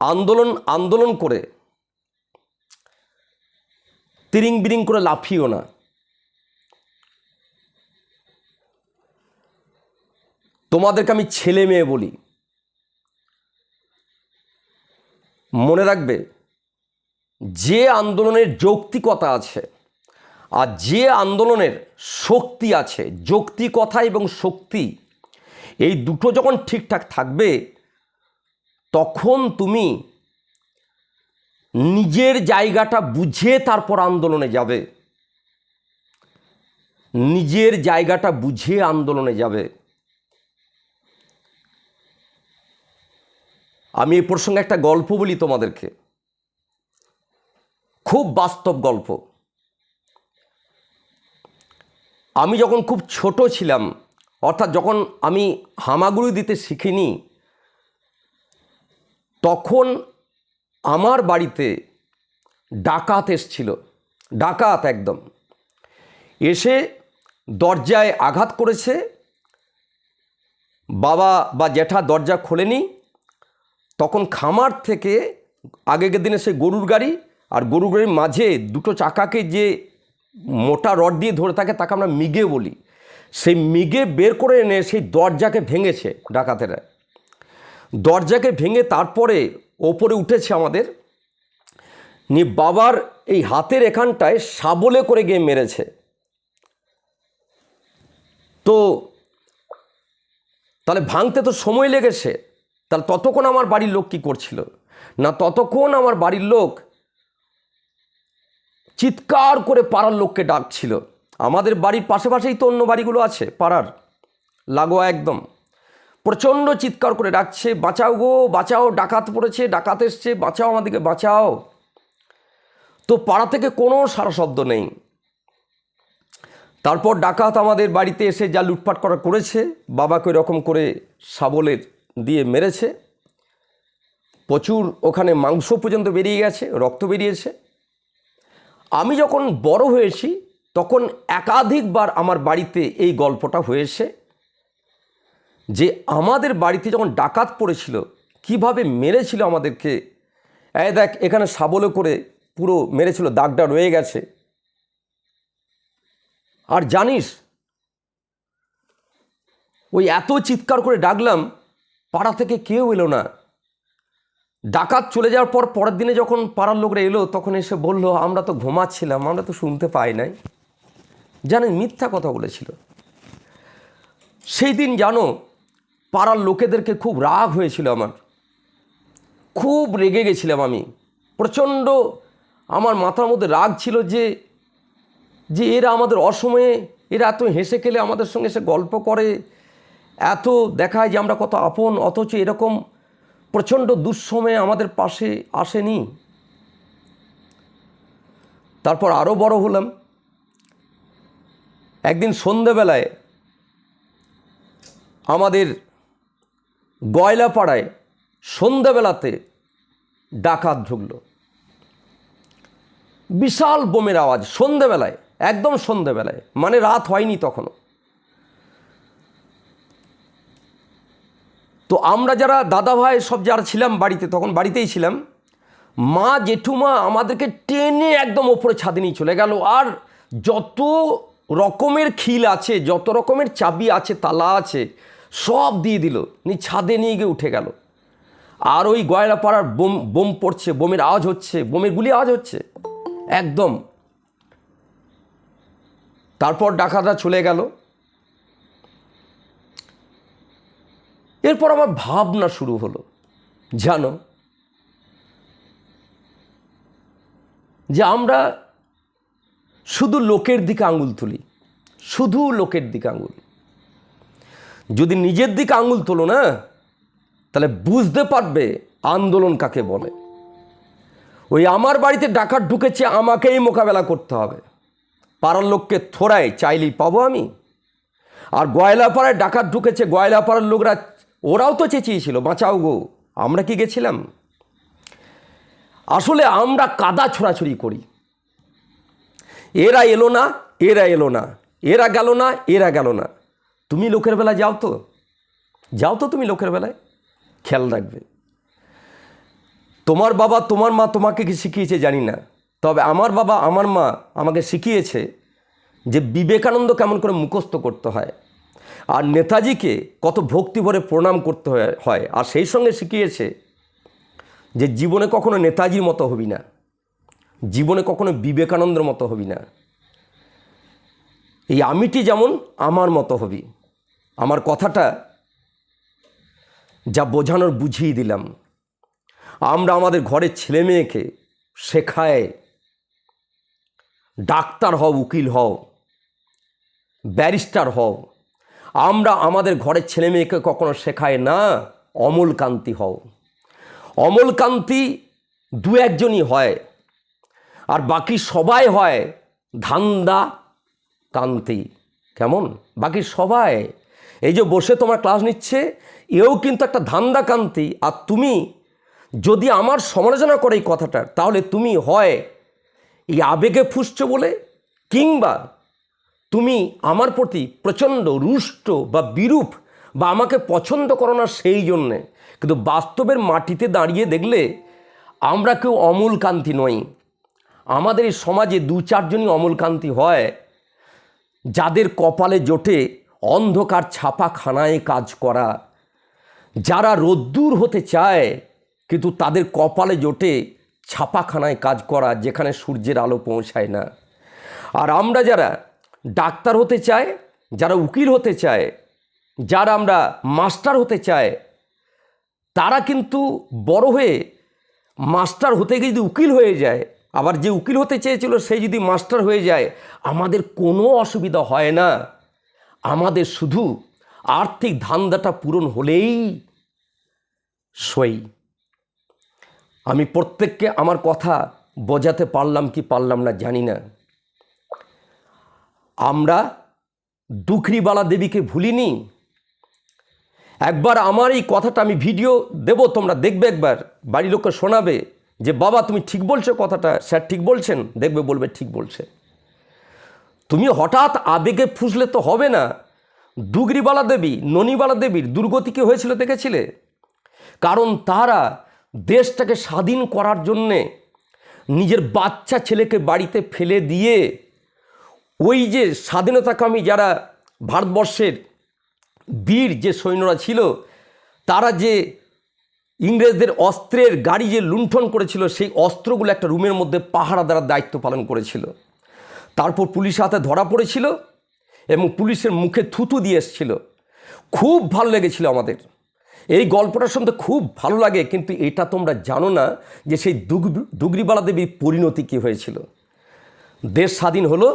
আন্দোলন আন্দোলন করে তিরিং বিরিং করে লাফিও না। তোমাদেরকে আমি ছেলে মেয়ে বলি, মনে রাখবে, যে আন্দোলনের যৌক্তিকতা আছে আর যে আন্দোলনের শক্তি আছে, যৌক্তিকতা এবং শক্তি, এই দুটো যখন ঠিকঠাক থাকবে তখন তুমি নিজের জায়গাটা বুঝে তারপর আন্দোলনে যাবে। নিজের জায়গাটা বুঝে আন্দোলনে যাবে। আমি এই প্রসঙ্গে একটা গল্প বলি তোমাদেরকে। খুব বাস্তব গল্প। আমি যখন খুব ছোট ছিলাম, অর্থাৎ যখন আমি হামাগুড়ি দিতে শিখিনি তখন আমার বাড়িতে ডাকাত এসছিল, ডাকাত একদম। এসে দরজায় আঘাত করেছে। বাবা বা জ্যাঠা দরজা খোলেনি। তখন খামার থেকে আগেকার দিনে সে গরুর গাড়ি আর গরুর গাড়ির মাঝে দুটো চাকাকে যে মোটা রড দিয়ে ধরে থাকে তাকে আমরা মিগে বলি। সেই মিগে বের করে এনে সেই দরজাকে ভেঙেছে ডাকাতেরা। দরজাকে ভেঙে তারপরে ওপরে উঠেছে আমাদের। নিয়ে বাবার এই হাতের এখানটায় সাবলে করে গিয়ে মেরেছে। তো তাহলে ভাঙতে তো সময় লেগেছে, তাহলে ততক্ষণ আমার বাড়ির লোক কী করছিল? না ততক্ষণ আমার বাড়ির লোক চিৎকার করে পাড়ার লোককে ডাকছিল? আমাদের বাড়ির পাশে পাশেই তো অন্য বাড়িগুলো আছে, পাড়ার, লাগোয়া একদম। প্রচণ্ড চিৎকার করে ডাকছে, বাঁচাও গো, বাঁচাও, ডাকাত পড়েছে, ডাকাত এসছে, বাঁচাও আমাদেরকে, বাঁচাও। তো পাড়া থেকে কোনো সারা শব্দ নেই। তারপর ডাকাত আমাদের বাড়িতে এসে যা লুটপাট করা করেছে, বাবাকে এরকম করে শাবলের দিয়ে মেরেছে। প্রচুর ওখানে মাংস পর্যন্ত বেরিয়ে গেছে, রক্ত বেরিয়েছে। আমি যখন বড় হয়েছি, তখন একাধিকবার আমার বাড়িতে এই গল্পটা হয়েছে। যে আমাদের বাড়িতে যখন ডাকাত পড়েছিল, কীভাবে মেরেছিল আমাদেরকে? এই দেখ, এখানে সাবলে করে পুরো মেরেছিল, দাগটা রয়ে গেছে। আর জানিস, ওই এত চিৎকার করে ডাকলাম, পাড়া থেকে কেউ এলো না। ডাকাত চলে যাওয়ার পর পরের দিনে যখন পাড়ার লোকরা এলো, তখন এসে বলল, আমরা তো ঘুমাচ্ছিলাম, আমরা তো শুনতে পাই নাই। জানেন মিথ্যা কথা বলেছিল। সেই দিন জানো পাড়ার লোকেদেরকে খুব রাগ হয়েছিল আমার। খুব রেগে গেছিলাম আমি। প্রচণ্ড আমার মাথার মধ্যে রাগ ছিল যে যে এরা আমাদের অসময়ে, এরা এত হেসে খেলে আমাদের সঙ্গে এসে গল্প করে, এত দেখায় যে আমরা কত আপন, অথচ এরকম প্রচণ্ড দুঃসময়ে আমাদের পাশে আসেনি। তারপর আরও বড় হলাম। একদিন সন্ধেবেলায় আমাদের গয়লাপাড়ায় সন্ধেবেলাতে ডাকাত ঢুকলো। বিশাল বোমের আওয়াজ সন্ধেবেলায় একদম সন্ধেবেলায় মানে রাত হয়নি তখনও। তো আমরা যারা দাদা ভাই সব যারা ছিলাম বাড়িতে, তখন বাড়িতেই ছিলাম, মা জেঠুমা আমাদেরকে টেনে একদম ওপরে ছাদে নিয়ে চলে গেল। আর যত রকমের খিল আছে, যত রকমের চাবি আছে, তালা আছে সব দিয়ে দিল। নি ছাদে নিয়ে গিয়ে উঠে গেল। আর ওই গয়লাপাড়ার বোম বোম পড়ছে, বোমের আওয়াজ হচ্ছে, বোমের গুলি আওয়াজ হচ্ছে। একদম। তারপর ডাকাতরা চলে গেল। এরপর আমার ভাবনা শুরু হলো। জানো, যে আমরা শুধু লোকের দিকে আঙুল তুলি, শুধু লোকের দিকে আঙুল। যদি নিজের দিকে আঙুল তোলো না, তাহলে বুঝতে পারবে আন্দোলন কাকে বলে। ওই আমার বাড়িতে ডাকাত ঢুকেছে, আমাকেই মোকাবেলা করতে হবে। পাড়ার লোককে থোড়ায় চাইলেই পাবো আমি। আর গয়লাপাড়ায় ডাকাত ঢুকেছে, গয়লাপাড়ার লোকরা, ওরাও তো চেঁচিয়েছিল, বাঁচাও গো, আমরা কি গেছিলাম? আসলে আমরা কাদা ছোড়াছুড়ি করি। এরা এলো না, এরা এলো না, এরা গেল না, এরা গেল না। তুমি লোকের বেলায় যাও তো। যাও তো তুমি লোকের বেলায়। খেয়াল রাখবে। তোমার বাবা তোমার মা তোমাকে কি শিখিয়েছে জানি না। তবে আমার বাবা, আমার মা আমাকে শিখিয়েছে যে বিবেকানন্দ কেমন করে মুখস্থ করতে হয়। আর নেতাজিকে কত ভক্তি ভরে প্রণাম করতে হয়- আর সেই সঙ্গে শিখিয়েছে যে জীবনে কখনো নেতাজির মতো হবি না। জীবনে কখনো বিবেকানন্দের মতো হবি না। এই আমিটি যেমন আমার মতো হবি। আমার কথাটা যা বোঝানোর বুঝিয়ে দিলাম। আমরা আমাদের ঘরের ছেলে মেয়েকে শেখায়, ডাক্তার হও, উকিল হও, ব্যারিস্টার হও। আমরা আমাদের ঘরের ছেলে মেয়েকে কখনো শেখায় না, অমলকান্তি হও। অমলকান্তি দু একজনই হয়, আর বাকি সবাই হয় ধান্দা কান্তি। কেমন? বাকি সবাই এই যে বসে তোমার ক্লাস নিচ্ছে, এও কিন্তু একটা ধান্দাকান্তি। আর তুমি যদি আমার সমালোচনা করে এই কথাটার, তাহলে তুমি হয় এই আবেগে ফুসছো বলে, কিংবা তুমি আমার প্রতি প্রচণ্ড রুষ্ট বা বিরূপ বা আমাকে পছন্দ করো না সেই জন্যে। কিন্তু বাস্তবের মাটিতে দাঁড়িয়ে দেখলে আমরা কেউ অমূলকান্তি নই। আমাদের এই সমাজে দু চারজনই অমূলকান্তি হয়, যাদের কপালে জোটে অন্ধকার ছাপাখানায় কাজ করা। যারা রোদ্দুর হতে চায়, কিন্তু তাদের কপালে জোটে ছাপাখানায় কাজ করা, যেখানে সূর্যের আলো পৌঁছায় না। আর আমরা যারা ডাক্তার হতে চায় যারা উকিল হতে চায় যারা আমরা মাস্টার হতে চায় তারা কিন্তু বড় হয়ে মাস্টার হতে গিয়ে যদি উকিল হয়ে যায়, আবার যে উকিল হতে চেয়েছিল, সে যদি মাস্টার হয়ে যায়, আমাদের কোনো অসুবিধা হয় না। আমাদের শুধু আর্থিক ধান্দাটা পূরণ হলেই সই। আমি প্রত্যেককে আমার কথা বোঝাতে পারলাম কি পারলাম না জানি না। আমরা দুখরিবালা দেবীকে ভুলিনি। একবার আমার এই কথাটা আমি ভিডিও দেব, তোমরা দেখবে একবার, বাড়ির লোককে শোনাবে যে, বাবা, তুমি ঠিক বলছো কথাটা, স্যার ঠিক বলছেন? দেখবে বলবে, ঠিক বলছে। তুমি হঠাৎ আবেগে ফুসলে তো হবে না। দুগরিবালা দেবী, ননিবালা দেবীর দুর্গতি কি হয়েছিল দেখেছিলে? কারণ তারা দেশটাকে স্বাধীন করার জন্যে নিজের বাচ্চা ছেলেকে বাড়িতে ফেলে দিয়ে ওই যে স্বাধীনতাকামী যারা ভারতবর্ষের বীর যে সৈন্যরা ছিল, তারা যে ইংরেজদের অস্ত্রের গাড়ি যে লুণ্ঠন করেছিল, সেই অস্ত্রগুলো একটা রুমের মধ্যে পাহারা দেওয়ার দায়িত্ব পালন করেছিল। তারপর পুলিশ হাতে ধরা পড়েছিল এবং পুলিশের মুখে থুতু দিয়ে এসেছিল। খুব ভালো লেগেছিল আমাদের। এই গল্পটা শুনতে খুব ভালো লাগে, কিন্তু এটা তোমরা জানো না যে সেই দুগ, দুগরিবালা দেবীর পরিণতি কী হয়েছিল। দেশ স্বাধীন হলো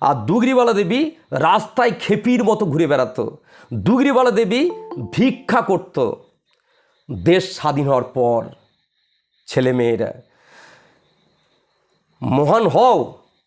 আর দুগরিবালা দেবী রাস্তায় খেপির মতো ঘুরে বেড়াতো। দুগরিবালা দেবী ভিক্ষা করত। দেশ স্বাধীন হওয়ার পর ছেলেমেয়েরা মহান হও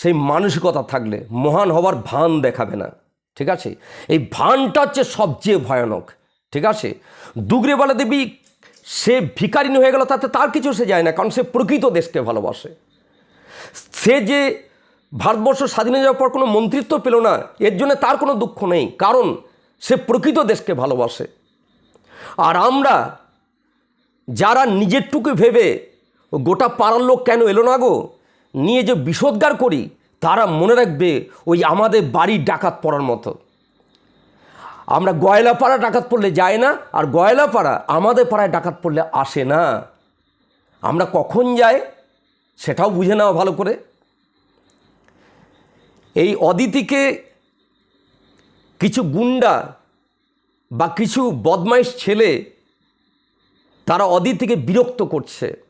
সেই মানসিকতা থাকলে মহান হওয়ার ভান দেখাবে না, ঠিক আছে? এই ভানটা হচ্ছে সবচেয়ে ভয়ানক, ঠিক আছে? দুগরেবালা দেবী সে ভিকারিনী হয়ে গেল, তাতে তার কিছু সে যায় না, কারণ সে প্রকৃত দেশকে ভালোবাসে। সে যে ভারতবর্ষ স্বাধীন হয়ে যাওয়ার পর কোনো মন্ত্রিত্ব পেল না, এর জন্য তার কোনো দুঃখ নেই, কারণ সে প্রকৃত দেশকে ভালোবাসে। আর আমরা যারা নিজেরটুকু ভেবে গোটা পাড়ার লোক কেন এলো না গো, নিয়ে যে বিষোদ্গার করি তারা মনে রাখবে ওই আমাদের বাড়ির ডাকাত পড়ার মতো। আমরা গয়লাপাড়া ডাকাত পড়লে যায় না, আর গয়লাপাড়া আমাদের পাড়ায় ডাকাত পড়লে আসে না। আমরা কখন যাই সেটাও বুঝে নেওয়া ভালো করে। এই অদিতিকে কিছু গুন্ডা বা কিছু বদমাইশ ছেলে তারা অদিতিকে বিরক্ত করছে।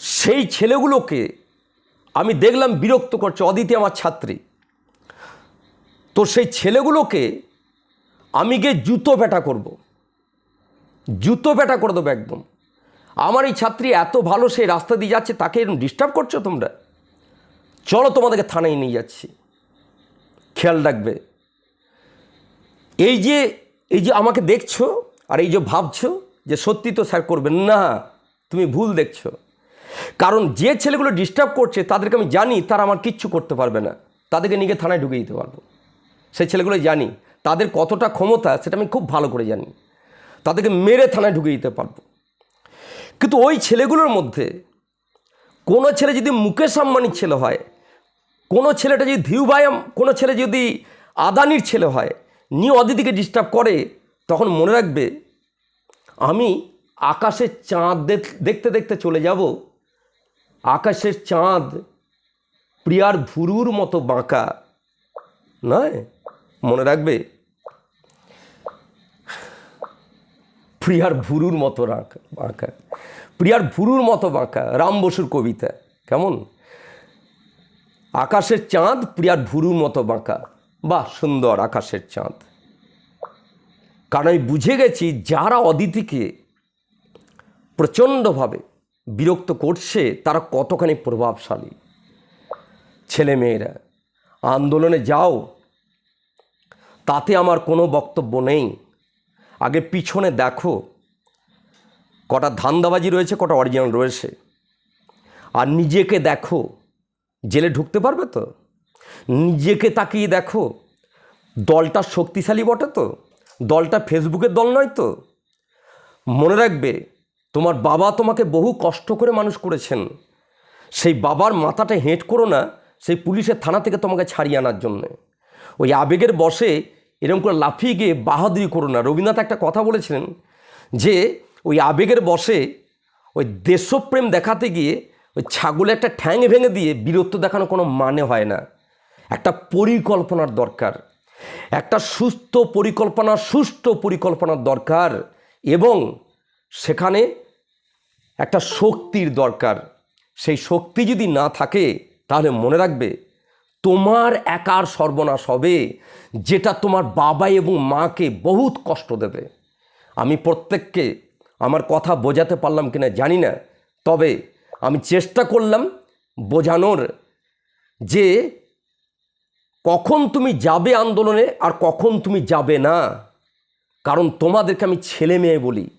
সেই ছেলেগুলোকে আমি দেখলাম বিরক্ত করছে, অদিতি আমার ছাত্রী। তো সেই ছেলেগুলোকে আমি গিয়ে জুতো পেটা করব। জুতো পেটা করে দেবো একদম। আমার এই ছাত্রী এত ভালো, সে রাস্তা দিয়ে যাচ্ছে, তাকে এরকম ডিস্টার্ব করছ তোমরা? চলো তোমাদেরকে থানায় নিয়ে যাচ্ছি। খেয়াল রাখবে। এই যে এই যে আমাকে দেখছ আর এই যে ভাবছ যে সত্যি তো স্যার করবেন না, তুমি ভুল দেখছ। কারণ যে ছেলেগুলো ডিস্টার্ব করছে, তাদেরকে আমি জানি তারা আমার কিচ্ছু করতে পারবে না। তাদেরকে নিয়ে থানায় ঢুকে দিতে পারব। সেই ছেলেগুলো জানি। তাদের কতটা ক্ষমতা, সেটা আমি খুব ভালো করে জানি। তাদেরকে মেরে থানায় ঢুকে দিতে পারব। কিন্তু ওই ছেলেগুলোর মধ্যে কোনো ছেলে যদি মুকেশ আম্বানির ছেলে হয়, কোনো ছেলেটা যদি ধিউভাই আম- কোনো ছেলে যদি আদানির ছেলে হয়, নিয়ে অদিতিকে ডিস্টার্ব করে, তখন মনে রাখবে, আমি আকাশের চাঁদ দেখতে দেখতে চলে যাব আকাশের চাঁদ প্রিয়ার ভুরুর মতো বাঁকা, নয়? মনে রাখবে? প্রিয়ার ভুরুর মতো বাঁকা। প্রিয়ার ভুরুর মতো বাঁকা, রাম বসুর কবিতা, কেমন? আকাশের চাঁদ প্রিয়ার ভুরুর মতো বাঁকা, বাহ, সুন্দর আকাশের চাঁদ। কারণ আমি বুঝে গেছি যারা অদিতিকে প্রচণ্ডভাবে বিরক্ত করছে, তারা কতখানি প্রভাবশালী? ছেলে মেয়েরা, আন্দোলনে যাও। তাতে আমার কোনো বক্তব্য নেই। আগে পিছনে দেখো। কটা ধান্দাবাজি রয়েছে, কটা অরিজিনাল রয়েছে। আর নিজেকে দেখো। জেলে ঢুকতে পারবে তো? নিজেকে তাকিয়ে দেখো। দলটা শক্তিশালী বটে তো? দলটা ফেসবুকের দল নয় তো? মনে রাখবে তোমার বাবা তোমাকে বহু কষ্ট করে মানুষ করেছেন। সেই বাবার মাথাটা হেঁট করো না, সেই পুলিশের থানা থেকে তোমাকে ছাড়িয়ে আনার জন্যে। ওই আবেগের বসে এরকম করে লাফিয়ে গিয়ে বাহাদুরি করো না। রবীন্দ্রনাথ একটা কথা বলেছিলেন যে, ওই আবেগের বসে ওই দেশপ্রেম দেখাতে গিয়ে ওই ছাগলে একটা ঠ্যাং ভেঙে দিয়ে বীরত্ব দেখানো কোনো মানে হয় না। একটা পরিকল্পনার দরকার। একটা সুস্থ পরিকল্পনা, সুষ্ঠু পরিকল্পনার দরকার এবং সেখানে একটা শক্তির দরকার। সেই শক্তি যদি না থাকে, তাহলে মনে রাখবে, তোমার একার সর্বনাশ হবে, যেটা তোমার বাবা এবং মাকে বহুত কষ্ট দেবে। আমি প্রত্যেককে আমার কথা বোঝাতে পারলাম কিনা জানি না, তবে আমি চেষ্টা করলাম বোঝানোর যে কখন তুমি যাবে আন্দোলনে আর কখন তুমি যাবে না। কারণ তোমাদেরকে আমি ছেলে মেয়ে বলি।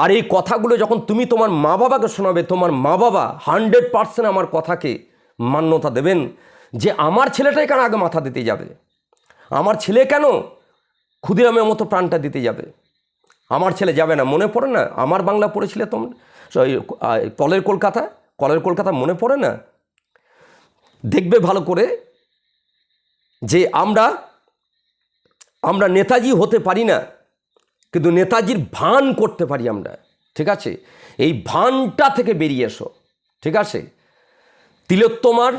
আর এই কথাগুলো যখন তুমি তোমার মা বাবাকে শোনাবে, তোমার মা বাবা হান্ড্রেড পার্সেন্ট আমার কথাকে মান্যতা দেবেন যে আমার ছেলেটাই কেন আগে মাথা দিতে যাবে? আমার ছেলে কেন ক্ষুদিরামের মতো প্রাণটা দিতে যাবে? আমার ছেলে যাবে না, মনে পড়ে না? আমার বাংলা পড়েছিলে তোমরা কলের কলকাতা? কলের কলকাতা মনে পড়ে না? দেখবে ভালো করে যে আমরা আমরা নেতাজি হতে পারি না। কিন্তু নেতাজির ভান করতে পারি আমরা, ঠিক আছে? এই ভানটা থেকে বেরিয়ে এসো, ঠিক আছে? তিলোত্তমার,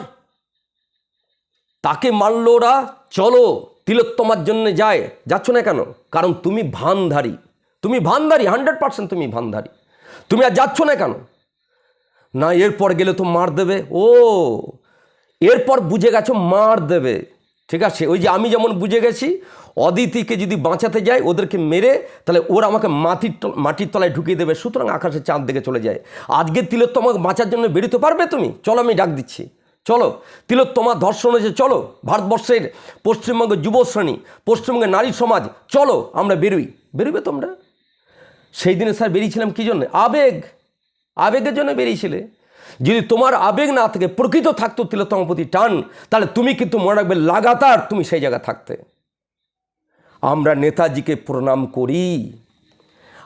তাকে মারল ওরা, চলো তিলোত্তমার জন্য যায়। যাচ্ছ না কেন? কারণ তুমি ভানধারী। তুমি ভানধারী হান্ড্রেড পার্সেন্ট তুমি ভানধারী। তুমি আর যাচ্ছ না কেন? না, এরপর গেলে তো মার দেবে। ও, এরপর বুঝে গেছো মার দেবে। ঠিক আছে? ওই যে আমি যেমন বুঝে গেছি, অদিতিকে যদি বাঁচাতে যায়, ওদেরকে মেরে তাহলে ওরা আমাকে মাটির মাটির তলায় ঢুকিয়ে দেবে, সুতরাং আকাশে চাঁদ দিকে চলে যায়। আজকে তিলোত্তমাকে বাঁচার জন্য বেরোতে পারবে তুমি? চলো, আমি ডাক দিচ্ছি। চলো। তিলোত্তমা ধর্ষণ হয়েছে, চলো। ভারতবর্ষের পশ্চিমবঙ্গের যুব শ্রেণি পশ্চিমবঙ্গের নারী সমাজ, চলো, আমরা বেরোই। বেরোবে তোমরা? সেই দিনে স্যার বেরিয়েছিলাম কী জন্য? আবেগ। আবেগের জন্য বেরিয়েছিলে। যদি তোমার আবেগ না থাকে, প্রকৃত থাকতো তিলোত্তমার প্রতি টান, তাহলে তুমি কিন্তু মনে রাখবে লাগাতার তুমি সেই জায়গায় থাকতে। আমরা নেতাজিকে প্রণাম করি,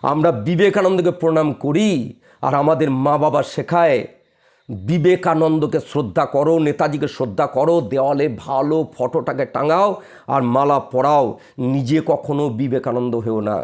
আমরা বিবেকানন্দকে প্রণাম করি, আর আমাদের মা বাবা শেখায়, বিবেকানন্দকে শ্রদ্ধা করো, নেতাজিকে শ্রদ্ধা করো, দেওয়ালে ভালো ফটোটাকে টাঙাও, আর মালা পরাও, নিজে কখনো বিবেকানন্দ হয়েও না।